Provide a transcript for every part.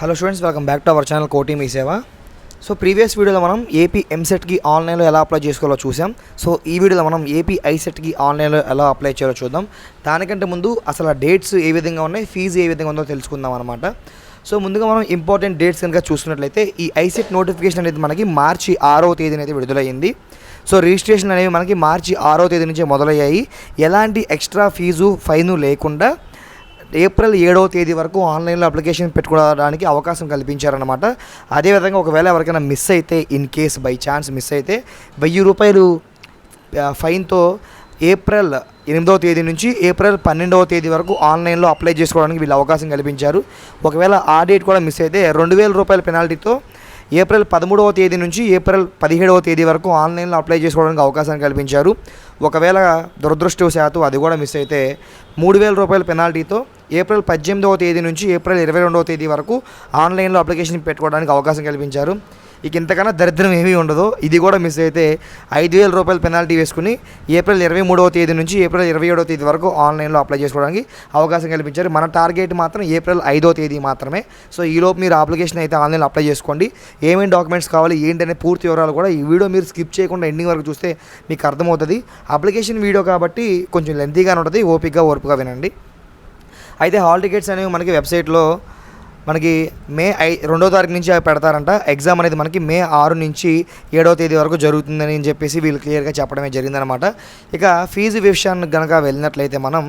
Hello students welcome back to our channel Koti Mee Seva so previous వీడియోలో మనం AP ఎంసెట్కి ఆన్లైన్లో ఎలా apply చేసుకోవాలో చూసాం సో ఈ వీడియోలో మనం ఏపీ ఐసెట్కి ఆన్లైన్లో ఎలా అప్లై చేయాలో చూద్దాం. దానికంటే ముందు అసలు ఆ డేట్స్ ఏ విధంగా ఉన్నాయి ఫీజు ఏ విధంగా ఉందో తెలుసుకుందాం అనమాట సో ముందుగా మనం ఇంపార్టెంట్ డేట్స్ కనుక చూసుకున్నట్లయితే ఈ ఐసెట్ నోటిఫికేషన్ అనేది మనకి మార్చి ఆరో తేదీన అయితే విడుదలయ్యింది. సో రిజిస్ట్రేషన్ అనేవి మనకి మార్చి ఆరో తేదీ నుంచి మొదలయ్యాయి. ఎలాంటి ఎక్స్ట్రా ఫీజు ఫైను లేకుండా ఏప్రిల్ ఏడవ తేదీ వరకు ఆన్లైన్లో అప్లికేషన్ పెట్టుకోవడానికి అవకాశం కల్పించారనమాట అదేవిధంగా ఒకవేళ ఎవరికైనా మిస్ అయితే in case by chance miss అయితే వెయ్యి రూపాయలు ఫైన్తో ఏప్రిల్ ఎనిమిదవ తేదీ నుంచి ఏప్రిల్ పన్నెండవ తేదీ వరకు ఆన్లైన్లో అప్లై చేసుకోవడానికి వీళ్ళు అవకాశం కల్పించారు. ఒకవేళ ఆ డేట్ కూడా మిస్ అయితే రెండు వేల రూపాయల పెనాల్టీతో ఏప్రిల్ పదమూడవ తేదీ నుంచి ఏప్రిల్ పదిహేడవ తేదీ వరకు ఆన్లైన్లో అప్లై చేసుకోవడానికి అవకాశం కల్పించారు. ఒకవేళ దురదృష్టవశాత్తు అది కూడా మిస్ అయితే మూడు వేల రూపాయల పెనాల్టీతో ఏప్రిల్ పద్దెనిమిదవ తేదీ నుంచి ఏప్రిల్ ఇరవై రెండవ తేదీ వరకు ఆన్లైన్లో అప్లికేషన్ పెట్టుకోవడానికి అవకాశం కల్పించారు. ఇక ఇంతకన్నా దరిద్రం ఏమీ ఉండదు. ఇది కూడా మిస్ అయితే ఐదు వేల రూపాయల పెనాల్టీ వేసుకుని ఏప్రిల్ ఇరవై మూడవ తేదీ నుంచి ఏప్రిల్ ఇరవై ఏడవ తేదీ వరకు ఆన్లైన్లో అప్లై చేసుకోవడానికి అవకాశం కల్పించారు. మన టార్గెట్ మాత్రం ఏప్రిల్ ఐదో తేదీ మాత్రమే. సో ఈలోపు మీరు అప్లికేషన్ అయితే ఆన్లైన్లో అప్లై చేసుకోండి. ఏమేమి డాక్యుమెంట్స్ కావాలి ఏంటనే పూర్తి వివరాలు కూడా ఈ వీడియో మీరు స్కిప్ చేయకుండా ఎండింగ్ వరకు చూస్తే మీకు అర్థమవుతుంది. అప్లికేషన్ వీడియో కాబట్టి కొంచెం లెంతీగానే ఉంటుంది. ఓపికగా ఓర్పుగా వినండి. అయితే హాల్ టికెట్స్ అనేవి మనకి వెబ్సైట్లో మనకి మే ఐ రెండో తారీఖు నుంచి అవి పెడతారంట. ఎగ్జామ్ అనేది మనకి మే ఆరు నుంచి ఏడవ తేదీ వరకు జరుగుతుందని చెప్పేసి వీళ్ళు క్లియర్గా చెప్పడమే జరిగిందనమాట ఇక ఫీజు విషయాన్ని కనుక వెళ్ళినట్లయితే మనం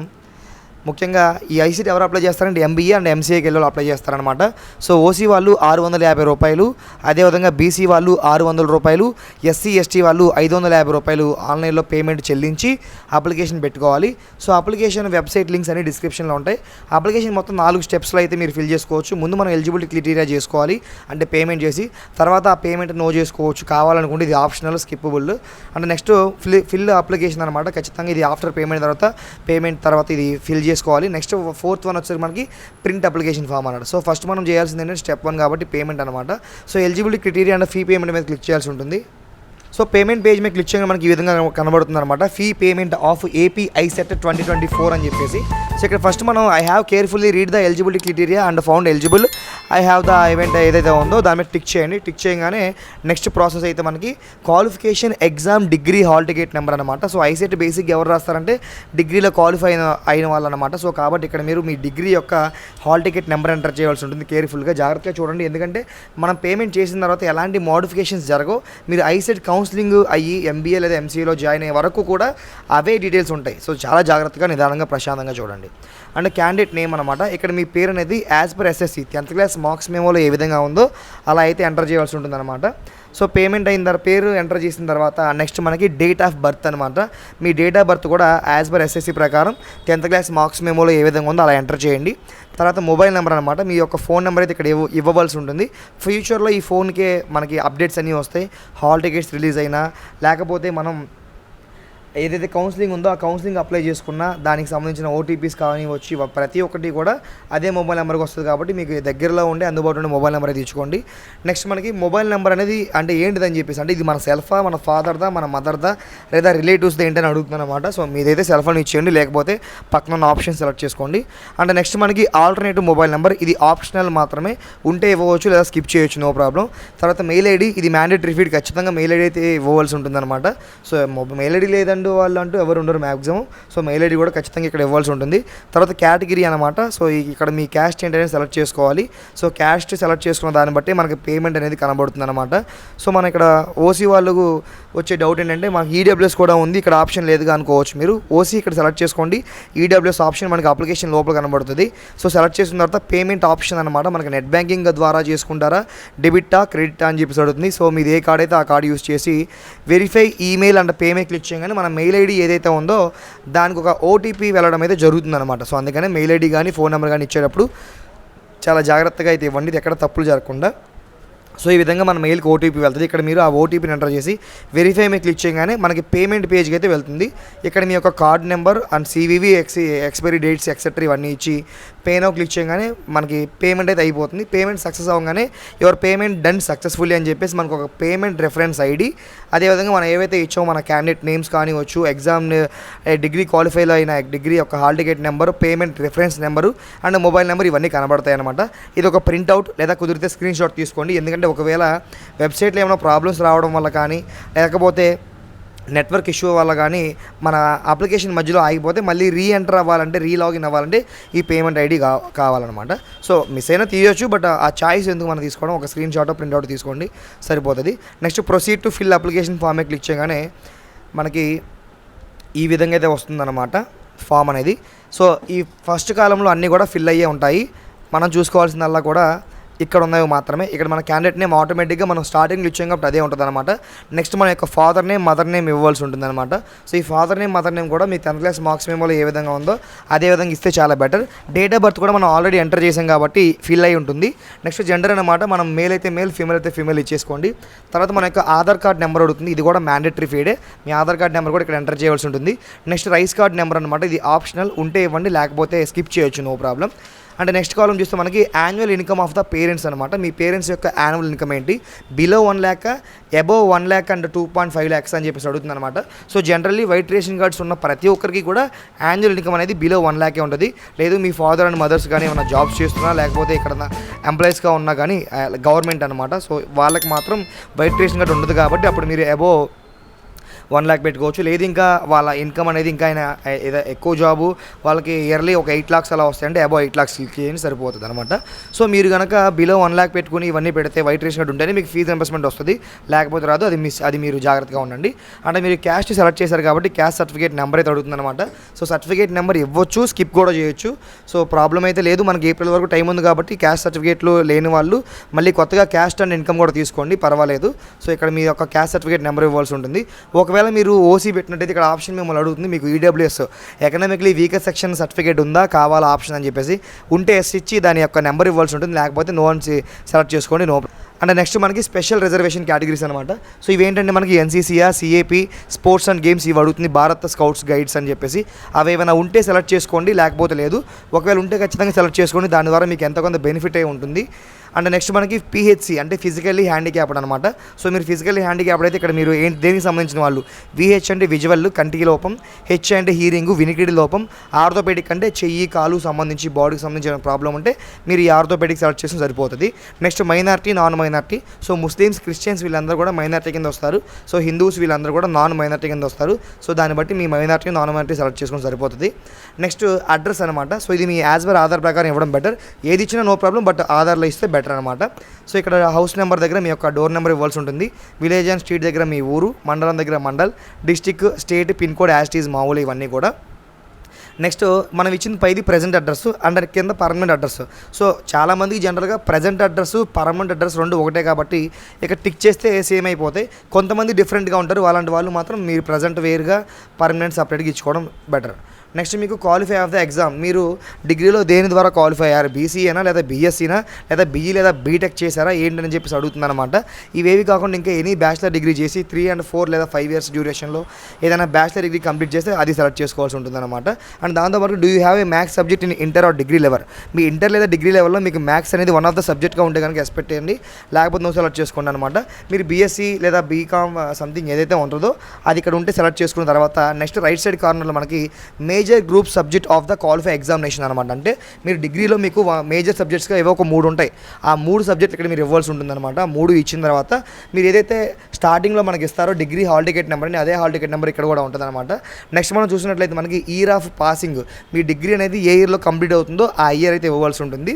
ముఖ్యంగా ఈ ఐసీటీ ఎవరు అప్లై చేస్తారంటే ఎంబీఏ అండ్ ఎంసీఏకి వెళ్ళి అప్లై చేస్తారనమాట సో ఓసీ వాళ్ళు ఆరు వందల యాభై రూపాయలు అదేవిధంగా బీసీ వాళ్ళు ఆరు వందల రూపాయలు ఎస్సీ ఎస్టీ వాళ్ళు ఐదు వందల యాభై రూపాయలు ఆన్లైన్లో పేమెంట్ చెల్లించి అప్లికేషన్ పెట్టుకోవాలి. సో అప్లికేషన్ వెబ్సైట్ లింక్స్ అన్ని డిస్క్రిప్షన్లో ఉంటాయి. అప్లికేషన్ మొత్తం నాలుగు స్టెప్స్లో అయితే మీరు ఫిల్ చేసుకోవచ్చు. ముందు మనం ఎలిజిబిలిటీ క్రిటీరియా చేసుకోవాలి అంటే పేమెంట్ చేసి తర్వాత ఆ పేమెంట్ నో చేసుకోవచ్చు. కావాలనుకుంటే ఇది ఆప్షనల్ స్కిప్పబుల్ అంటే నెక్స్ట్ ఫిల్ ఫిల్ అప్లికేషన్ అనమాట ఖచ్చితంగా ఇది ఆఫ్టర్ పేమెంట్ తర్వాత పేమెంట్ తర్వాత ఇది ఫిల్ చేసుకోవాలి. నెక్స్ట్ ఫోర్త్ వన్ వచ్చేసి మనకి ప్రింట్ అప్లికేషన్ ఫామ్ అన్నాడు. సో ఫస్ట్ మనం చేయాల్సింది ఏంటంటే స్టెప్ వన్ కాబట్టి పేమెంట్ అనమాట so eligibility criteria and fee payment మీద క్లిక్ చేయాల్సి ఉంటుంది. సో పేమెంట్ పేజ్ మీద క్లిక్ చేయగానే మనకి ఈ విధంగా కనబడుతుంది అనమాట fee payment of API CET twenty twenty four అని చెప్పేసి. సో ఇక్కడ ఫస్ట్ మనం I have carefully read the eligibility criteria and found eligible I have the event ఏదైతే ఉందో దాని మీద టిక్ చేయండి. టిక్ చేయగానే నెక్స్ట్ ప్రాసెస్ అయితే మనకి qualification exam degree hall ticket number అనమాట సో ఐసెట్ బేసిక్ ఎవరు రాస్తారంటే డిగ్రీలో క్వాలిఫై అయిన అయిన వాళ్ళు అనమాట సో కాబట్టి ఇక్కడ మీరు మీ డిగ్రీ యొక్క హాల్ టికెట్ నెంబర్ ఎంటర్ చేయాల్సి ఉంటుంది కేర్ఫుల్గా జాగ్రత్తగా చూడండి. ఎందుకంటే మనం పేమెంట్ చేసిన తర్వాత ఎలాంటి మోడిఫికేషన్స్ జరగవు. మీరు ఐసెట్ కౌన్సిలింగ్ అయ్యి ఎంబీఏ లేదా ఎంసీఏలో జాయిన్ అయ్యే వరకు కూడా అవే డీటెయిల్స్ ఉంటాయి. సో చాలా జాగ్రత్తగా నిదానంగా ప్రశాంతంగా చూడండి. అండ్ క్యాండిడేట్ నేమ్ అనమాట ఇక్కడ మీ పేరు అనేది as per SSC tenth class marks మేమోలో ఏ విధంగా ఉందో అలా అయితే ఎంటర్ చేయాల్సి ఉంటుంది అనమాట సో పేమెంట్ అయిన తర్వాత పేరు ఎంటర్ చేసిన తర్వాత నెక్స్ట్ మనకి డేట్ ఆఫ్ బర్త్ అనమాట మీ డేట్ ఆఫ్ బర్త్ కూడా యాజ్ పర్ ఎస్ఎస్సి ప్రకారం టెన్త్ క్లాస్ మార్క్స్ మేమోలో ఏ విధంగా ఉందో అలా ఎంటర్ చేయండి. తర్వాత మొబైల్ నెంబర్ అనమాట మీ యొక్క ఫోన్ నెంబర్ అయితే ఇక్కడ ఇవ్వ ఇవ్వవలసి ఉంటుంది. ఫ్యూచర్లో ఈ ఫోన్కే మనకి అప్డేట్స్ అన్నీ వస్తాయి. హాల్ టికెట్స్ రిలీజ్ అయినా లేకపోతే మనం ఏదైతే కౌన్సిలింగ్ ఉందో ఆ కౌన్సిలింగ్ అప్లై చేసుకున్నా దానికి సంబంధించిన ఓటీపీస్ కానీ వచ్చి ప్రతి ఒక్కటి కూడా అదే మొబైల్ నెంబర్కి వస్తుంది కాబట్టి మీకు దగ్గరలో ఉండే అందుబాటులో ఉండే మొబైల్ నెంబర్ అయితే ఇచ్చుకోండి నెక్స్ట్ మనకి మొబైల్ నెంబర్ అనేది అంటే ఏంటిదని చెప్పేసి అంటే ఇది మన సెల్ఫా మన ఫాదర్దా మన మదర్దా లేదా రిలేటివ్స్ది ఏంటని అడుగుతుంది అనమాట సో మీదైతే సెల్ ఫోన్ ఇచ్చేయండి లేకపోతే పక్కన ఉన్న ఆప్షన్ సెలెక్ట్ చేసుకోండి. అండ్ నెక్స్ట్ మనకి ఆల్టర్నేటివ్ మొబైల్ నెంబర్ ఇది ఆప్షనల్ మాత్రమే. ఉంటే ఇవ్వవచ్చు లేదా స్కిప్ చేయొచ్చు నో ప్రాబ్లం తర్వాత మెయిల్ ఐడి ఇది మ్యాండేటరీ ఫీడ్ ఖచ్చితంగా మెయిల్ ఐడి అయితే ఇవ్వవలసి ఉంటుందన్నమాట. సో మెయిల్ ఐడి లేదంటే వాళ్ళు అంటూ ఎవరు ఉండరు మ్యాక్సిమం సో మెయిల్ ఐడి కూడా ఖచ్చితంగా ఇక్కడ ఇవ్వాల్సి ఉంటుంది. తర్వాత కేటగిరీ అనమాట సో ఇక్కడ మీ క్యాస్ట్ ఏంటనేది సెలెక్ట్ చేసుకోవాలి. సో క్యాస్ట్ సెలెక్ట్ చేసుకున్న దాన్ని బట్టి మనకి పేమెంట్ అనేది కనబడుతుంది అనమాట సో మన ఇక్కడ ఓసీ వాళ్ళకు వచ్చే డౌట్ ఏంటంటే మాకు ఈడబ్ల్యూఎస్ కూడా ఉంది ఇక్కడ ఆప్షన్ లేదుగా అనుకోవచ్చు మీరు. ఓసీ ఇక్కడ సెలెక్ట్ చేసుకోండి. ఈడబ్ల్యూఎస్ ఆప్షన్ మనకి అప్లికేషన్ లోపల కనబడుతుంది. సో సెలెక్ట్ చేసిన తర్వాత పేమెంట్ ఆప్షన్ అనమాట మనకి నెట్ బ్యాంకింగ్ ద్వారా చేసుకుంటారా? డెబిటా క్రెడిటా అని చెప్పేసి అడుగుతుంది. సో మీది ఏ కార్డ్ అయితే ఆ కార్డ్ యూస్ చేసి verify email and payment click చేయగానే మన మెయిల్ ఐడి ఏదైతే ఉందో దానికి ఒక ఓటీపీ వెళ్ళడం అయితే జరుగుతుంది అనమాట సో అందుకనే మెయిల్ ఐడి కానీ ఫోన్ నెంబర్ కానీ ఇచ్చేటప్పుడు చాలా జాగ్రత్తగా అయితే ఇవ్వండి. ఇది ఎక్కడ తప్పులు జరగకుండా. సో ఈ విధంగా మన మెయిల్కి ఓటీపీ వెళ్తుంది. ఇక్కడ మీరు ఆ ఓటీపీని ఎంటర్ చేసి వెరిఫై మీద క్లిక్ చేయగానే మనకి పేమెంట్ పేజ్కి అయితే వెళ్తుంది. ఇక్కడ మీ యొక్క card number and CVV ex expiry dates etcetera ఇవన్నీ ఇచ్చి పేనో క్లిక్ చేయగానే మనకి పేమెంట్ అయితే అయిపోతుంది. పేమెంట్ సక్సెస్ అవ్వగానే యువర్ పేమెంట్ డన్ సక్సెస్ఫుల్లీ అని చెప్పేసి మనకు ఒక పేమెంట్ రెఫరెన్స్ ఐడి. అదేవిధంగా మనం ఏవైతే ఇచ్చామో మన క్యాండిడేట్ నేమ్స్ కానివచ్చు ఎగ్జామ్ డిగ్రీ క్వాలిఫైలో అయిన డిగ్రీ యొక్క hall ticket number payment reference number and mobile number ఇవన్నీ కనబడతాయి అనమాట ఇది ఒక ప్రింట్అవుట్ లేదా కుదిరితే స్క్రీన్ షాట్ తీసుకోండి. ఎందుకంటే ఒకవేళ వెబ్సైట్లో ఏమైనా ప్రాబ్లమ్స్ రావడం వల్ల కానీ లేకపోతే నెట్వర్క్ ఇష్యూ వల్ల కానీ మన అప్లికేషన్ మధ్యలో ఆగిపోతే మళ్ళీ రీ ఎంటర్ అవ్వాలంటే రీ లాగిన్ అవ్వాలంటే ఈ పేమెంట్ ఐడి కా కావాలన్నమాట. సో మిస్ అయినా తీయొచ్చు బట్ ఆ చాయిస్ ఎందుకు మనం తీసుకోవడం? ఒక స్క్రీన్ షాట్ ప్రింట్అవుట్ తీసుకోండి సరిపోతుంది. Next proceed to fill application form click చేయగానే మనకి ఈ విధంగా అయితే వస్తుందన్నమాట ఫామ్ అనేది. సో ఈ ఫస్ట్ కాలంలో అన్నీ కూడా ఫిల్ అయ్యే ఉంటాయి. మనం చూసుకోవాల్సిందల్లా కూడా ఇక్కడ ఉన్నవి మాత్రమే. ఇక్కడ మన క్యాండిడేట్ నేమ్ ఆటోమేటిక్గా మనం స్టార్టింగ్లో ఇచ్చాం కాబట్టి అదే ఉంటుంది అనమాట నెక్స్ట్ మన యొక్క ఫాదర్ నేమ్ మదర్ నేమ్ ఇవ్వాల్సి ఉంటుంది అనమాట సో ఈ ఫాదర్ నేమ్ మదర్ నేమ్ కూడా మీ టెన్త్ క్లాస్ మార్క్స్ మేమోలో ఏ విధంగా ఉందో అదే విధంగా ఇస్తే చాలా బెటర్ డేట్ ఆఫ్ బర్త్ కూడా మనం ఆల్రెడీ ఎంటర్ చేసాం కాబట్టి ఫిల్ అయి ఉంటుంది. నెక్స్ట్ జెండర్ అనమాట మనం మేల్ అయితే మేల్ ఫీమేల్ అయితే ఫీమేల్ ఇచ్చేసుకోండి. తర్వాత మన యొక్క ఆధార్ కార్డ్ నెంబర్ అడుగుతుంది. ఇది కూడా మ్యాండేటరీ ఫీడే మీ ఆధార్ కార్డ్ నెంబర్ కూడా ఇక్కడ ఎంటర్ చేయవలసి ఉంటుంది. నెక్స్ట్ రైస్ కార్డ్ నెంబర్ అనమాట ఇది ఆప్షనల్ ఉంటే ఇవ్వండి లేకపోతే స్కిప్ చేయొచ్చు నో ప్రాబ్లం అంటే నెక్స్ట్ కాలం చూస్తే మనకి annual income of the parents అనమాట మీ పేరెంట్స్ యొక్క యాన్యువల్ ఇన్కమ్ ఏంటి? Below one lakh above one lakh and two point five lakhs అని చెప్పేసి అడుగుతుంది అనమాట so generally white ration cards ఉన్న ప్రతి ఒక్కరికి కూడా యాన్యువల్ ఇన్కమ్ అనేది బిలో వన్ ల్యాకే ఉంటుంది. లేదు మీ ఫాదర్ అండ్ మదర్స్ కానీ ఏమైనా జాబ్స్ చేస్తున్నా లేకపోతే ఇక్కడ ఎంప్లాయీస్గా ఉన్నా కానీ గవర్నమెంట్ అనమాట సో వాళ్ళకి మాత్రం వైట్ రేషన్ కార్డ్ ఉండదు కాబట్టి అప్పుడు మీరు అబోవ్ వన్ ల్యాక్ పెట్టుకోవచ్చు. లేదు ఇంకా వాళ్ళ ఇన్కమ్ అనేది ఇంకా ఆయన ఏదో ఎక్కువ జాబు వాళ్ళకి ఇయర్లీ ఒక ఎయిట్ లాక్స్ అలా వస్తాయంటే అబౌ ఎయిట్ లాక్స్ చేయండి సరిపోతుంది అనమాట సో మీరు కనుక బిలో వన్ ల్యాక్ పెట్టుకుని ఇవన్నీ పెడితే వైట్ రేషన్ కార్డు ఉంటేనే మీకు ఫీజు రింబర్స్మెంట్ వస్తుంది. లేకపోతే రాదు అది మిస్ అది మీరు జాగ్రత్తగా ఉండండి. అంటే మీరు క్యాస్ట్ సెలెక్ట్ చేశారు కాబట్టి క్యాస్ట్ సర్టిఫికేట్ నెంబర్ అయితే అడుగుతుంది అనమాట సో సర్టిఫికేట్ నెంబర్ ఇవ్వచ్చు స్కిప్ కూడా చేయొచ్చు. సో ప్రాబ్లం అయితే లేదు మనకి ఏప్రిల్ వరకు టైం ఉంది కాబట్టి క్యాస్ట్ సర్టిఫికేట్లు లేని వాళ్ళు మళ్ళీ కొత్తగా క్యాస్ట్ అండ్ ఇన్కమ్ కూడా తీసుకోండి పర్వాలేదు. సో ఇక్కడ మీ యొక్క క్యాస్ట్ సర్టిఫికేట్ నెంబర్ ఇవ్వాల్సి ఉంటుంది. ఒకవేళ మీరు ఓసీ పెట్టినట్టయితే ఇక్కడ ఆప్షన్ మిమ్మల్ని అడుగుతుంది మీకు EWS economically weaker section certificate ఉందా కావాలా ఆప్షన్ అని చెప్పేసి. ఉంటే ఎస్ ఇచ్చి దాని యొక్క నెంబర్ ఇవ్వాల్సి ఉంటుంది లేకపోతే నో అని సెలెక్ట్ చేసుకోండి నో అండ్ నెక్స్ట్ మనకి స్పెషల్ రిజర్వేషన్ కేటగిరీస్ అనమాట సో ఇవేంటంటే మనకి NCCR CAP sports and games ఇవి అడుగుతుంది. భారత స్కౌట్స్ గైడ్స్ అని చెప్పేసి. అవి ఏమైనా ఉంటే సెలెక్ట్ చేసుకోండి లేకపోతే లేదు. ఒకవేళ ఉంటే ఖచ్చితంగా సెలెక్ట్ చేసుకోండి. దాని ద్వారా మీకు ఎంత కొంత బెనిఫిట్ అయి ఉంటుంది. అండ్ నెక్స్ట్ మనకి పిహెచ్సి అంటే ఫిజికల్లీ హ్యాండిక్యాప్డ్ అనమాట సో మీరు ఫిజికల్లీ హ్యాండిక్యాప్డ్ అయితే ఇక్కడ మీరు ఏంటి దేనికి సంబంధించిన వాళ్ళు? విహెచ్ అంటే విజువల్ కంటికి లోపం. హెచ్ అంటే హీరింగ్ వినికిడి లోపం. ఆర్థోపెడిక్ అంటే చెయ్యి కాలు సంబంధించి బాడీకి సంబంధించిన ప్రాబ్లం ఉంటే మీరు ఈ ఆర్థోపెడిక్ సెలెక్ట్ చేసిన సరిపోతుంది. Next minority non minority so Muslims Christians వీళ్ళందరూ కూడా మైనార్టీ కింద వస్తారు. సో హిందూస్ వీళ్ళందరూ కూడా నాన్ మైనార్టీ కింద వస్తారు. సో దాన్ని బట్టి మీ మైనార్టీ నాన్ మైనార్టీ సెలెక్ట్ చేసుకుని సరిపోతుంది. నెక్స్ట్ అడ్రస్ అనమాట సో ఇది మీ యాజ్ పర్ ఆధార్ ప్రకారం ఇవ్వడం బెటర్ ఏది ఇచ్చినా నో ప్రాబ్లం బట్ ఆధార్లో ఇస్తే బెటర్ అనమాట సో ఇక్కడ హౌస్ నెంబర్ దగ్గర మీ యొక్క డోర్ నెంబర్ ఇవ్వాల్సి ఉంటుంది. విలేజ్ అండ్ స్ట్రీట్ దగ్గర మీ ఊరు మండలం దగ్గర mandal district state pin code as it is మామూలు ఇవన్నీ కూడా. నెక్స్ట్ మనం ఇచ్చిన పైది ప్రజెంట్ అడ్రస్ అండ్ కింద పర్మనెంట్ అడ్రస్ సో చాలామందికి జనరల్గా ప్రజెంట్ అడ్రస్ పర్మనెంట్ అడ్రస్ రెండు ఒకటే కాబట్టి ఇక టిక్ చేస్తే సేమ్ అయిపోతాయి. కొంతమంది డిఫరెంట్గా ఉంటారు. అలాంటి వాళ్ళు మాత్రం మీరు ప్రజెంట్ వేరుగా పర్మనెంట్ సపరేట్గా ఇచ్చుకోవడం బెటర్ నెక్స్ట్ మీకు క్వాలిఫై ఆఫ్ ద ఎగ్జామ్. మీరు డిగ్రీలో దేని ద్వారా క్వాలిఫై అయ్యారు? బీసీఏనా లేదా బీఎస్సీనా లేదా బీఈ లేదా బీటెక్ చేశారా? ఏంటని చెప్పేసి అడుగుతుందన్నమాట ఇవేవి కాకుండా ఇంకా ఎనీ బ్యాచిలర్ డిగ్రీ చేసి త్రీ అండ్ ఫోర్ లేదా ఫైవ్ ఇయర్స్ డ్యూరేషన్లో ఏదైనా బ్యాచిలర్ డిగ్రీ కంప్లీట్ చేస్తే అది సెలెక్ట్ చేసుకోవాల్సి ఉంటుందన్నమాట. అండ్ దాంతోపాటు do you have a maths subject in inter or degree level me inter లేదా డిగ్రీ లెవెల్లో మీకు మ్యాథ్స్ అనేది వన్ ఆఫ్ ద సబ్జెక్ట్గా ఉంటే కనుక ఎక్స్పెక్ట్ చేయండి. లేకపోతే నువ్వు సెలెక్ట్ చేసుకోండి అనమాట మీరు బీఎస్సీ లేదా బీకామ్ సంథింగ్ uh, ఏదైతే ఉంటుందో అది ఇక్కడ ఉంటే సెలెక్ట్ చేసుకున్న తర్వాత నెక్స్ట్ రైట్ సైడ్ కార్నర్లో మనకి major group subject of the qualify examination అనమాట అంటే మీరు డిగ్రీలో మీకు మేజర్ సబ్జెక్ట్స్గా ఏవో ఒక మూడు ఉంటాయి. ఆ మూడు సబ్జెక్ట్ ఇక్కడ మీరు ఇవ్వాల్సి ఉంటుందన్నమాట. మూడు ఇచ్చిన తర్వాత మీరు ఏదైతే స్టార్టింగ్లో మనకి ఇస్తారో డిగ్రీ హాల్ టికెట్ నెంబర్ అని అదే హాల్ టికెట్ నెంబర్ ఇక్కడ కూడా ఉంటుందన్నమాట. నెక్స్ట్ మనం చూసినట్లయితే మనకి ఇయర్ ఆఫ్ పాసింగ్ మీ డిగ్రీ అనేది ఏ ఇయర్లో కంప్లీట్ అవుతుందో ఆ ఇయర్ అయితే ఇవ్వవలసి ఉంటుంది.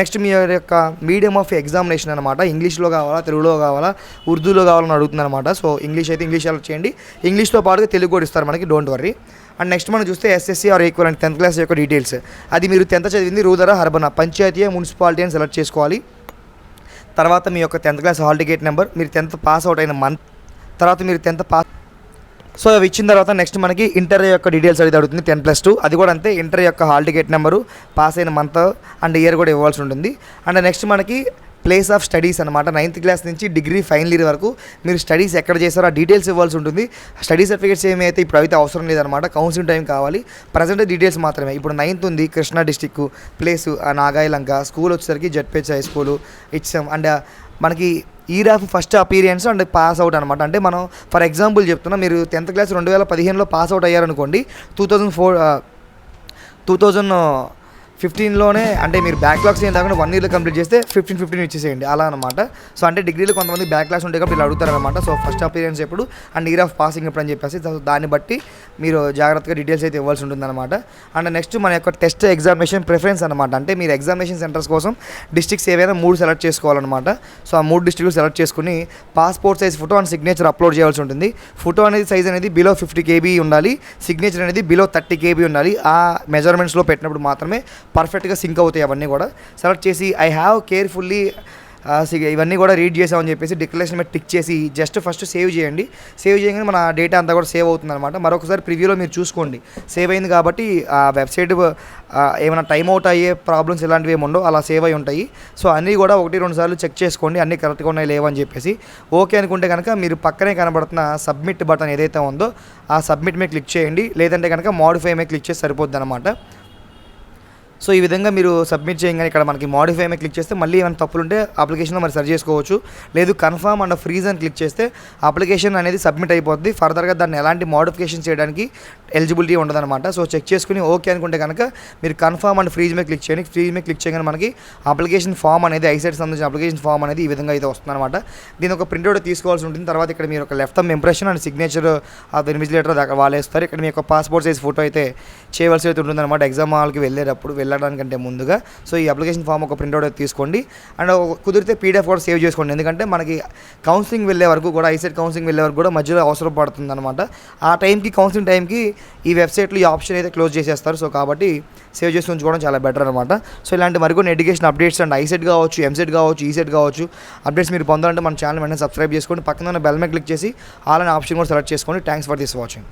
నెక్స్ట్ మీ యొక్క మీడియం ఆఫ్ ఎగ్జామినేషన్ అనమాట ఇంగ్లీష్లో కావాలా తెలుగులో కావాలా ఉర్దూలో కావాలని అడుగుతుంది అనమాట సో ఇంగ్లీష్ అయితే ఇంగ్లీష్ అలా చేయండి. ఇంగ్లీష్తో పాటుగా తెలుగు కూడా ఇస్తారు మనకి డోంట్ వర్రీ అండ్ నెక్స్ట్ మనం చూస్తే SSC or equal and tenth class యొక్క డీటెయిల్స్ అది మీరు టెన్త్ చదివింది రూదరా హర్బనా పంచాయతీ మున్సిపాలిటీ అని సెలెక్ట్ చేసుకోవాలి. తర్వాత మీ యొక్క tenth class hall ticket number మీరు టెన్త్ పాస్ అవుట్ అయిన మంత్ తర్వాత మీరు టెన్త్ పాస్ సో అవి ఇచ్చిన తర్వాత నెక్స్ట్ మనకి ఇంటర్ యొక్క డీటెయిల్స్ అనేది అడుగుతుంది టెన్ ప్లస్ టూ అది కూడా అంతే ఇంటర్ యొక్క హాల్ టికెట్ నెంబరు పాస్ అయిన మంత్ అండ్ ఇయర్ కూడా ఇవ్వాల్సి ఉంటుంది. అండ్ నెక్స్ట్ మనకి ప్లేస్ ఆఫ్ స్టడీస్ అనమాట నైన్త్ క్లాస్ నుంచి డిగ్రీ ఫైనల్ ఇయర్ వరకు మీరు స్టడీస్ ఎక్కడ చేస్తారో ఆ డీటెయిల్స్ ఇవ్వాల్సి ఉంటుంది. స్టడీ సర్టిఫికేట్స్ ఏమి అయితే ఇప్పుడు అయితే అవసరం లేదనమాట కౌన్సిలింగ్ టైం కావాలి. ప్రజెంట్ డీటెయిల్స్ మాత్రమే. ఇప్పుడు నైన్త్ ఉంది Krishna district place Nagayalanka school వచ్చేసరికి ZPH high school it's and మనకి year of first appearance and pass out అనమాట అంటే మనం ఫర్ ఎగ్జాంపుల్ చెప్తున్నా మీరు టెన్త్ క్లాస్ రెండు వేల పదిహేనులో pass out అయ్యారనుకోండి two thousand four two thousand ఫిఫ్టీన్లోనే అంటే మీరు బ్యాక్లాగ్స్ ఏం కాకుండా వన్ ఇయర్లో కంప్లీట్ చేస్తే ఫిఫ్టీన్ ఫిఫ్టీన్ ఇచ్చేసేయండి. అలా అనమాట సో అంటే డిగ్రీలో కొంతమంది బ్యాక్లాగ్స్ ఉంటాయి కాబట్టి ఇలా అడుగుతారనమాట సో ఫస్ట్ అపీరియన్స్ ఎప్పుడు అండ్ ఇయర్ ఆఫ్ పాసింగ్ ఎప్పుడు అని చెప్పేసి సో దాన్ని బట్టి మీరు జాగ్రత్తగా డీటెయిల్స్ అయితే ఇవ్వాల్సి ఉంటుందన్నమాట. అండ్ నెక్స్ట్ మన యొక్క టెస్ట్ ఎగ్జామినేషన్ ప్రిఫరెన్స్ అనమాట అంటే మీరు ఎగ్జామినేషన్ సెంటర్స్ కోసం డిస్ట్రిక్ట్స్ ఏవైనా మూడు సెలెక్ట్ చేసుకోవాలన్నమాట. సో ఆ మూడు డిస్ట్రిక్ట్లు సెలెక్ట్ చేసుకుని passport size photo and signature upload చేయాల్సి ఉంటుంది. ఫోటో అనేది సైజ్ అనేది బిలో ఫిఫ్టీ కేబీ ఉండాలి. సిగ్నేచర్ అనేది బిలో థర్టీ కేబీ ఉండాలి. ఆ మెజర్మెంట్స్లో పెట్టినప్పుడు మాత్రమే పర్ఫెక్ట్గా సింక్ అవుతాయి అవన్నీ కూడా. సెలెక్ట్ చేసి ఐ హ్యావ్ కేర్ఫుల్లీ ఇవన్నీ కూడా రీడ్ చేసామని చెప్పేసి డిక్లరేషన్ మీద టిక్ చేసి జస్ట్ ఫస్ట్ సేవ్ చేయండి. సేవ్ చేయగానే మన డేటా అంతా కూడా సేవ్ అవుతుంది అనమాట మరొకసారి ప్రివ్యూలో మీరు చూసుకోండి. సేవ్ అయింది కాబట్టి ఆ వెబ్సైట్ ఏమైనా టైం అవుట్ అయ్యే ప్రాబ్లమ్స్ ఇలాంటివి ఏమి ఉండవు. అలా సేవ్ అయి ఉంటాయి. సో అన్నీ కూడా ఒకటి రెండు సార్లు చెక్ చేసుకోండి. అన్నీ కరెక్ట్గా ఉన్నాయి లేవని చెప్పేసి. ఓకే అనుకుంటే కనుక మీరు పక్కనే కనబడుతున్న సబ్మిట్ బటన్ ఏదైతే ఉందో ఆ సబ్మిట్ మీద క్లిక్ చేయండి. లేదంటే కనుక మాడిఫై మీద క్లిక్ చేసి సరిపోద్ది అనమాట సో ఈ విధంగా మీరు సబ్మిట్ చేయగానే ఇక్కడ మనకి మాడిఫై మీద క్లిక్ చేస్తే మళ్ళీ ఏమైనా తప్పులు ఉంటే అప్లికేషన్లో మరి సరి చేసుకోవచ్చు. లేదు కన్ఫర్మ్ అండ్ ఫ్రీజ్ అని క్లిక్ చేస్తే అప్లికేషన్ అనేది సబ్మిట్ అయిపోద్ది. ఫర్దర్గా దాన్ని ఎలాంటి మోడిఫికేషన్ చేయడానికి ఎలిజిబిలిటీ ఉండదన్నమాట. సో చెక్ చేసుకుని ఓకే అనుకుంటే కనుక మీరు కన్ఫర్మ్ అండ్ ఫ్రీజ్ మీద క్లిక్ చేయండి. ఫ్రీజ్ మీద క్లిక్ చేయగానే మనకి అప్లికేషన్ ఫామ్ అనేది ఐసైట్ సంబంధించిన అప్లికేషన్ ఫామ్ అనేది ఈ విధంగా అయితే వస్తుందన్నమాట. దీని ఒక ప్రింట్అవుట్ తీసుకోవాల్సి ఉంటుంది. తర్వాత ఇక్కడ మీరు ఒక left thumb impression and signature ఆ ఇన్విజిలేటర్ దాకా వాళ్ళు వేస్తారు. ఇక్కడ మీ యొక్క పాస్పోర్ట్ సైజ్ ఫోటో అయితే చేయవలసి అయితే ఉంటుందన్నమాట. ఎగ్జామ్ హాల్కి వెళ్ళేటప్పుడు వెళ్ళడానికంటే ముందుగా. సో ఈ అప్లికేషన్ ఫామ్ ఒక ప్రింట్అవుట్ తీసుకోండి. అండ్ కుదిరితే పీడిఎఫ్ కూడా సేవ్ చేసుకోండి. ఎందుకంటే మనకి కౌన్సిలింగ్ వెళ్ళే వరకు కూడా ఐసెట్ కౌన్సిలింగ్ వెళ్ళే వరకు కూడా మధ్యలో అవసరం పడుతుంది అనమాట ఆ టైంకి కౌన్సిలింగ్ టైంకి ఈ వెబ్సైట్లో ఈ ఆప్షన్ అయితే క్లోజ్ చేసేస్తారు. సో కాబట్టి సేవ్ చేసి ఉంచుకోవడం చాలా బెటర్ అనమాట సో ఇలాంటి మరికొన్ని ఎడ్యుకేషన్ అప్డేట్స్ అండ్ ఐసెట్ కావచ్చు ఎంసెట్ కావచ్చు ఈసెట్ కావచ్చు అప్డేట్స్ మీరు పొందాలంటే మన ఛానల్ వెంటనే సబ్స్క్రైబ్ చేసుకోండి పక్కన బెల్ మీద క్లిక్ చేసి ఆల్ అనే ఆప్షన్ కూడా సెలెక్ట్ చేసుకోండి థ్యాంక్స్ ఫర్ దిస్ వాచింగ్.